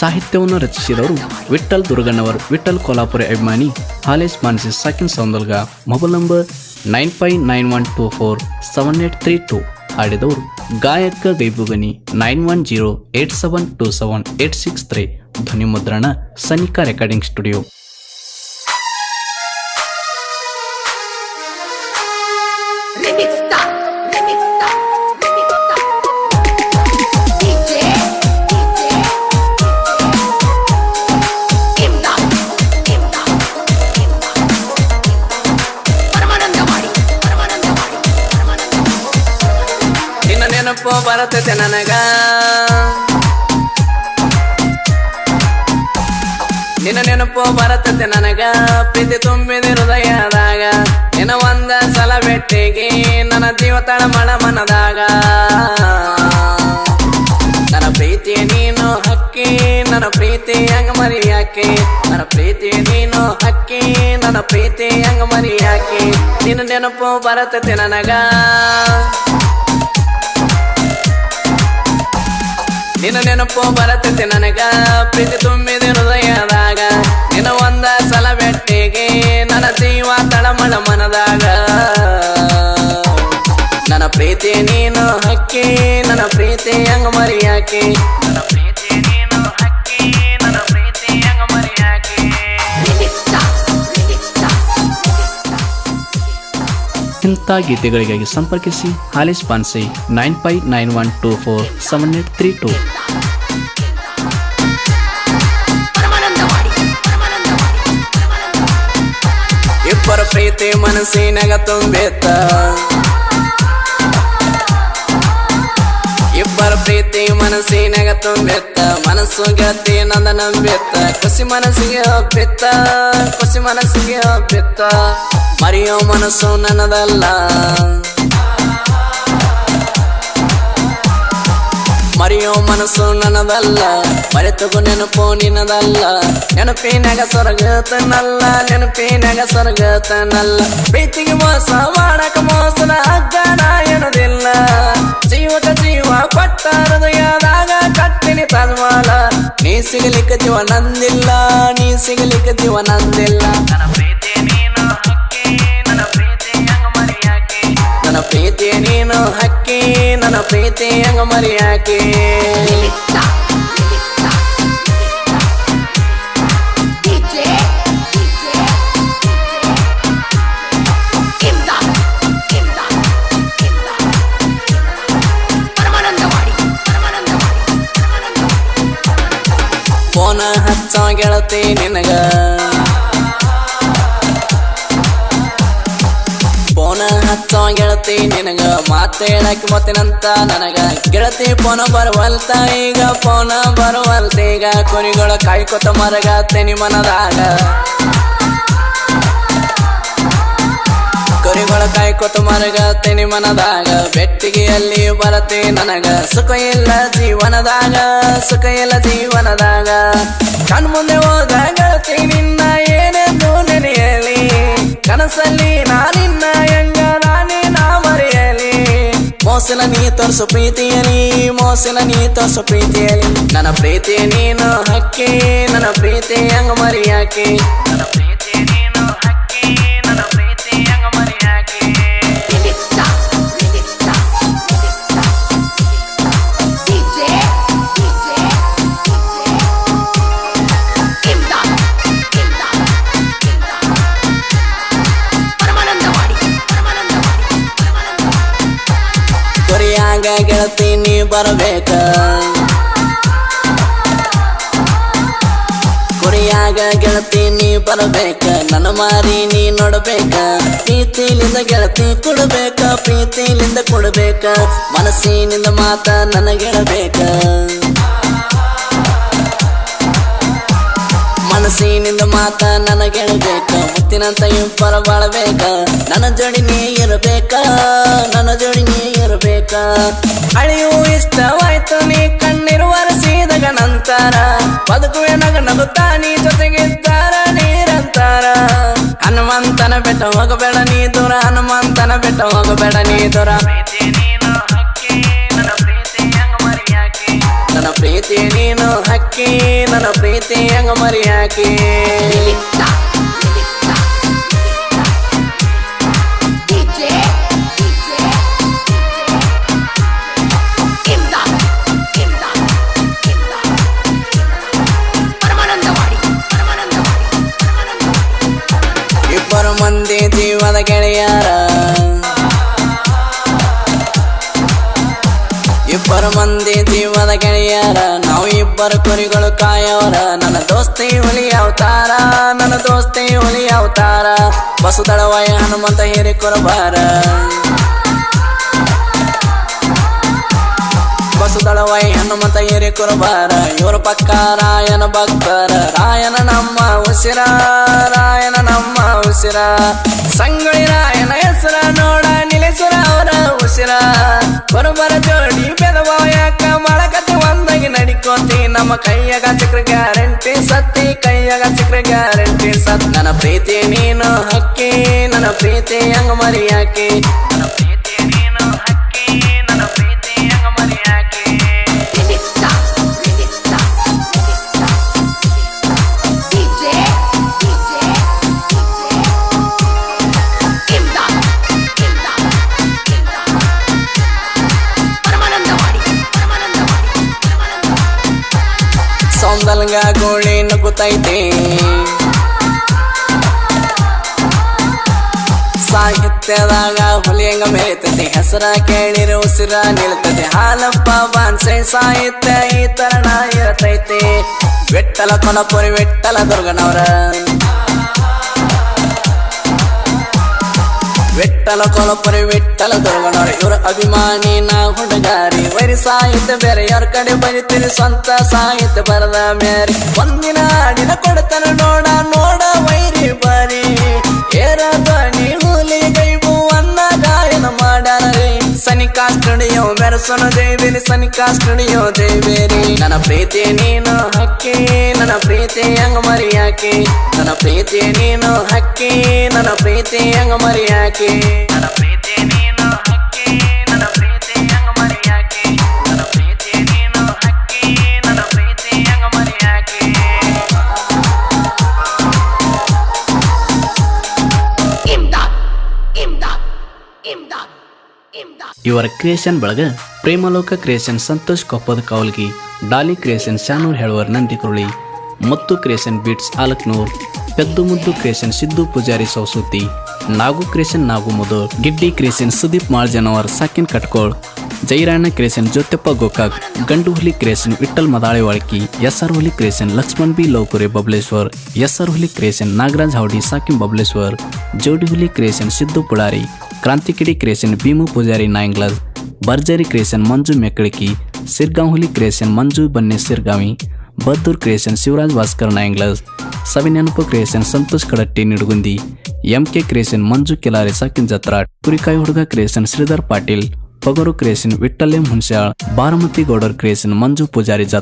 ಸಾಹಿತ್ಯವನ್ನು ರಚಿಸಿದವರು ವಿಠಲ್ ದುರ್ಗಣ್ಣವರ್ ವಿಠಲ್ ಕೊಲ್ಲಾಪುರ ಅಭಿಮಾನಿ, ಹಾಲೇಸ್ ಮಾನಸಿ ಸಾಕಿನ್ Soundalga. Mobile number nine five nine one two four seven eight three two ಹಾಡಿದವರು ಗಾಯಕ ಗೈಬುಗನಿ nine one zero eight seven two seven eight six three ಧ್ವನಿ ಮುದ್ರಣ Sanika recording studio. ಬರುತ್ತದೆ ನನಗ. ನಿನ್ನ ನೆನಪು ಬರುತ್ತದೆ ನನಗ. ಪ್ರೀತಿ ತುಂಬಿದೆ ಹೃದಯದಾಗ. ನಿನ್ನ ಒಂದ ಸಲ ಬೆಟ್ಟಿಗೆ ನನ್ನ ಜೀವ ತಳಮಳ ಮನದಾಗ. ನನ್ನ ಪ್ರೀತಿ ನೀನು ಹಕ್ಕಿ, ನನ್ನ ಪ್ರೀತಿ ಹಂಗ ಮರಿಯಾಕೆ. ನನ್ನ ಪ್ರೀತಿ ನೀನು ಹಕ್ಕಿ, ನನ್ನ ಪ್ರೀತಿ ಹಂಗ ಮರಿಯಾಕೆ. ನಿನ್ನ ನೆನಪು ಬರುತ್ತದೆ ನನಗ. ನಿನ್ನ ನೆನಪು ಬರತೈತೆ ನನಗ. ಪ್ರೀತಿ ತುಂಬಿದ ಹೃದಯದಾಗ. ನಿನ್ನ ಒಂದ ಸಲ ಬೆಟ್ಟಿಗೆ ನನ್ನ ಜೀವ ತಳಮಳ ಮನದಾಗ. ನನ್ನ ಪ್ರೀತಿ ನೀನು ಹಕ್ಕಿ, ನನ್ನ ಪ್ರೀತಿ ಹಂಗ ಮರಿಯಾಕಿ? ಇಂಥ ಗೀತೆಗಳಿಗಾಗಿ ಸಂಪರ್ಕಿಸಿ ಹಾಲಿ ಸ್ಪಾನ್ಸಿ nine five nine one two four seven eight three two. ಇಬ್ಬರ ಪ್ರೀತಿ ಮನಸ್ಸಿನಾಗ ತುಂಬಿತ್ತ. ಇಬ್ಬರ ಪ್ರೀತಿ ಮನಸ್ಸಿನಾಗ ತುಂಬಿತ್ತ. ಮನಸ್ಸು ಗೆಳತಿ ನಂದ ನಂಬಿತ್ತ. ಖುಷಿ ಮನಸ್ಸಿಗೆ ಒಪ್ಪಿತ್ತ. ಖುಷಿ ಮನಸ್ಸಿಗೆ ಒಪ್ಪಿತ್ತ. ಮರೆಯೋ ಮನಸ್ಸು ನನ್ನದಲ್ಲ. ಮರೆಯೋ ಮನಸ್ಸು ನನ್ನದಲ್ಲ. ಮರೆತಗು ನೆನಪು ನಿನ್ನದಲ್ಲ. ನೆನಪಿನಾಗ ಸೊರಗತನಲ್ಲ. ನೆನಪಿನಾಗ ಸೊರಗತನಲ್ಲ. ಪ್ರೀತಿಗೆ ಮೋಸ ಮಾಡಕ ಮೋಸದ ಅಜ್ಞಾನ ಎನ್ನದಿಲ್ಲ. ಜೀವದ ಜೀವ ಪಟ್ಟ ಹೃದಯದಾಗ ಕಟ್ಟಿನಿ ತನ್ಮಾಲ. ನೀ ಸಿಗಲಿಕ್ಕೆ ಜೀವ ನಂದಿಲ್ಲ. ನೀ ಸಿಗಲಿಕ್ಕೆ ಜೀವ ನಂದಿಲ್ಲ. DJ, ನೀನು ಹಕ್ಕಿ ನನ್ನ ಪ್ರೀತಿ ಹಂಗ ಮರಿ ಹಾಕಿ ಫೋನ ಹಚ್ಚ ಗೆಳತಿ ನಿನಗ. ಗೆಳತಿ, ನಿನಗ ಮಾತೇಳಕ್ ಮತ್ತಿನಂತ? ನನಗ ಗೆಳತಿ ಪೋನ ಬರುವಲ್ತ, ಈಗ ಪೋನ ಬರುವಲ್ತ. ಈಗ ಕುರಿಗಳ ಕಾಯ್ಕೊತ ಮರಗ ತೆನಿ ಮನದಾಗ. ಕುರಿಗಳ ಕಾಯ್ಕೊತ ಮರಗ ತೆನಿ ಮನದಾಗ. ಬೆಟ್ಟಿಗೆಯಲ್ಲಿ ಬರತಿ ನನಗ ಸುಖ ಇಲ್ಲ ಜೀವನದಾಗ. ಸುಖ ಇಲ್ಲ ಜೀವನದಾಗ. ಕಣ್ಮುಂದೆ ಹೋದ ಗೆಳತಿ, ನಿನ್ನ ಏನೆಂದು ನೆನೆಯಲಿ? ಕನಸಲ್ಲಿ ನಾನಿನ್ನ ಮೋಸಲ ನೀ ತೋರ್ಸು ಪ್ರೀತಿಯಲಿ ಮೋಸಲ ನೀ ತೋರ್ಸು ಪ್ರೀತಿಯಲಿ ನನ್ನ ಪ್ರೀತಿ ನೀನು ಹಕ್ಕಿ ನನ್ನ ಪ್ರೀತಿ ಹಂಗ ಮರಿಯಾಕಿ ನನ್ನ ಗೆಳತಿ ನೀ ಬರಬೇಕ? ಕೊರಿಯಾಗ ಗೆಳತಿ ನೀ ಬರಬೇಕ? ನನ್ನ ಮಾರಿ ನೀ ನೋಡಬೇಕ? ಪ್ರೀತಿಲಿಂದ ಗೆಳತಿ ಕೊಡಬೇಕ, ಪ್ರೀತಿಲಿಂದ ಕೊಡಬೇಕ? ಮನಸ್ಸಿನಿಂದ ಮಾತ ನನಗೆಳಬೇಕ ಮನಸ್ಸಿನಿಂದ ಮಾತ ನನಗೆಳಬೇಕ ಮುತ್ತಿನಂತ ಪರ ಬಾಳಬೇಕ. ನನ್ನ ಜೋಡಿ ನೀ ಇರಬೇಕ. ನನ್ನ ಜೋಡಿ ನೀ ಇರಬೇಕ. ಅಳಿಯು ಇಷ್ಟವಾಯ್ತು ನೀ ಕಣ್ಣಿರುವ ಒರೆಸಿದಾಗ ನಂತರ. ಬದುಕುವೆ ನಗ ನಗುತ್ತಾ ನೀ ಜೊತೆಗಿದ್ದಾರ ನೀರಂತಾರ. ಹನುಮಂತನ ಬೆಟ್ಟ ಹೋಗಬೇಡ ನೀ ದೂರ. ಹನುಮಂತನ ಬೆಟ್ಟ ಹೋಗಬೇಡ ನೀ ದೂರ. ಪ್ರೀತಿ ನೀನು ಹಕ್ಕಿ, ನನ್ನ ಪ್ರೀತಿ ಹಂಗ ಮರಿ ಹಾಕಿ Remix Star. Remix Star. DJ. DJ. Imdad. Imdad. Imdad. Paramanandawadi Paramanandawadi Paramanandawadi ಇಬ್ಬರು ಮಂದಿ ಜೀವದ ಗೆಳೆಯರ ಇಬ್ಬರು ಮಂದಿ ಜೀವದ ಗೆಳೆಯರ ನಾವು ಇಬ್ಬರು ಕುರಿಗಳು ಕಾಯವರ. ನನ್ನ ದೋಸ್ತಿ ಹುಲಿ ಅವತಾರ, ನನ್ನ ದೋಸ್ತಿ ಹುಲಿ ಅವತಾರ. ಬಸುದಳವಾಯ ಹನುಮಂತ ಹಿರಿ ಕೊರಬಾರ ಬಸುದಳವಾಯಿ ಹನುಮಂತ ಹಿರಿ ಕೊರಬಾರ ಇವರು ಪಕ್ಕ ರಾಯನ ಭಕ್ತರ. ರಾಯನ ನಮ್ಮ ಉಸಿರ, ರಾಯನ ನಮ್ಮ ಉಸಿರ. ಸಂಗೊಳ್ಳಿ ರಾಯನ ಹೆಸರ ನೋಡ ನಿಲ್ಲಿಸುರ ಅವರ ಉಸಿರ. ಬರುಬರ ಜೋಡಿ ಯಾಕ ಒಂದಾಗಿ ನಡಿಕೋತಿ, ನಮ್ಮ ಕೈಯಾಗ ಚಕ್ರ ಗ್ಯಾರಂಟಿ, ಸತ್ತಿ ಕೈಯಾಗ ಚಕ್ರ ಗ್ಯಾರಂಟಿ. ಸತ್, ನನ್ನ ಪ್ರೀತಿ ನೀನು ಹಕ್ಕಿ, ನನ್ನ ಪ್ರೀತಿ ಹಂಗ ಮರಿ ಹಾಕಿ ನನ್ನ ಗೋಳಿ ನುಗ್ಗುತ್ತೈತಿ ಸಾಹಿತ್ಯದಾಗ ಹುಲಿಯಂಗ ಮೇತೈತಿ ಹೆಸರ ಕೇಳಿರು, ಉಸಿರ ನಿಲ್ತೈತಿ. ಹಾಲಪ್ಪ ಬಾನ್ಸೆ ಸಾಹಿತ್ಯ ಈ ತರಣ ಇರತೈತಿ. ವಿಠಲ ಕೊನಪುರಿ ವಿಠಲ ದುರ್ಗನವರ. ವಿಠಲ ಕೊಲಪುರಿ ಬೆಟ್ಟಲ ದುರ್ಗನವರ ಇವ್ರ ಅಭಿಮಾನಿ ನಾ ಹುಡುಗಾರಿ ವರಿ ಸಾಹಿತ್ಯ ಬೇರೆ ಯಾರ ಕಡೆ ಬರಿತೀರಿ ಸ್ವಂತ ಸಾಹಿತ್ಯ ಬರದ ಮೇರಿ ಒಂದಿನ ಆಡಿನ ಕೊಡ್ತಾನ ನೋಡ ನೋಡ ವೈರಿ ಸ್ಟುಡಿಯೋ ಬೆರೆಸೋಣ ದೇವೇರಿ ಸನಿಕಾ ಸ್ಟುಡಿಯೋ ದೇವೇರಿ. ನನ್ನ ಪ್ರೀತಿ ನೀನು ಹಕ್ಕಿ, ನನ್ನ ಪ್ರೀತಿ ಹಂಗ ಮರಿ ಹಾಕಿ ನನ್ನ ಪ್ರೀತಿ ನೀನು ಹಕ್ಕಿ, ನನ್ನ ಪ್ರೀತಿ ಹಂಗ ಮರಿ ಹಾಕಿ ನನ್ನ ಇವರ ಕ್ರಿಯೇಷನ್ ಬಳಗ ಪ್ರೇಮಲೋಕ ಕ್ರಿಯೇಷನ್ ಸಂತೋಷ್ ಕೊಪ್ಪದ ಕೌಲ್ಗಿ ಡಾಲಿ ಕ್ರಿಯೇಷನ್ ಶಾನೂರ್ ಹೆಳವರ್ ನಂದಿಕುರುಳಿ, ಮತ್ತು ಕ್ರಿಯೇಷನ್ ಬೀಟ್ಸ್ ಆಲಕ್ನೂರ್ ಪೆದ್ದು ಮುದ್ದು ಕ್ರಿಯೇಷನ್ ಸಿದ್ದು ಪೂಜಾರಿ ಸೌಸೂತಿ, ನಾಗು ಕ್ರಿಯೇಷನ್ ನಾಗು ಮುದು ಗಿಡ್ಡಿ ಕ್ರಿಯೇಷನ್ ಸುದೀಪ್ ಮಾಳ್ಜನವರ್, ಸಾಕಿನ್ ಕಟ್ಕೋಳ್, ಜೈರಾಣ ಕ್ರಿಯೇಷನ್ ಜ್ಯೋತ್ಯಪ್ಪ ಗೋಕಾಕ್ ಗಂಡು ಹುಲಿ ಕ್ರಿಯೇಷನ್ ವಿಠಲ್ ಮದಾಳೆ ವಾಳ್ಕಿ ಎಸ್ ಹುಲಿ creation Lakshman B ಲೌಕುರೆ Bableshwar S ಹುಲಿ ಕ್ರಿಯೇಷನ್ ನಾಗರಾಜ್ ಹೌಡಿ ಸಾಕಿನ್ ಬಬ್ಲೇಶ್ವರ್ ಜೋಡಿ ಹುಲಿ ಕ್ರಿಯೇಷನ್ ಸಿದ್ದು ಪುಳಾರಿ. క్రాంతికిడి क्रिएशन భీము పూజారి నాయంగ్లాజ్ బర్జరి क्रिएशन మంజు మెక్కడికి सिरगांवली क्रिएशन మంజు बन्ने సిర్గామి బద్దూర్ క్రియేషన్ శివరాజ్ భాస్కర్ నాయంగ్లాజ్ సవినెనపు క్రియేషన్ సంతోష్ కడట్టి నిడుగుంది ఎంకే క్రియేషన్ మంజు కిలారి సాకిన్ జత్రా పురికాయ హుడుగా క్రియేషన్ శ్రీధర్ పాటిల్ పొగరు క్రియేషన్ విట్టలేం హున్షాళ్ బారమతి గౌడర్ క్రియేషన్ మంజు పూజారి జత్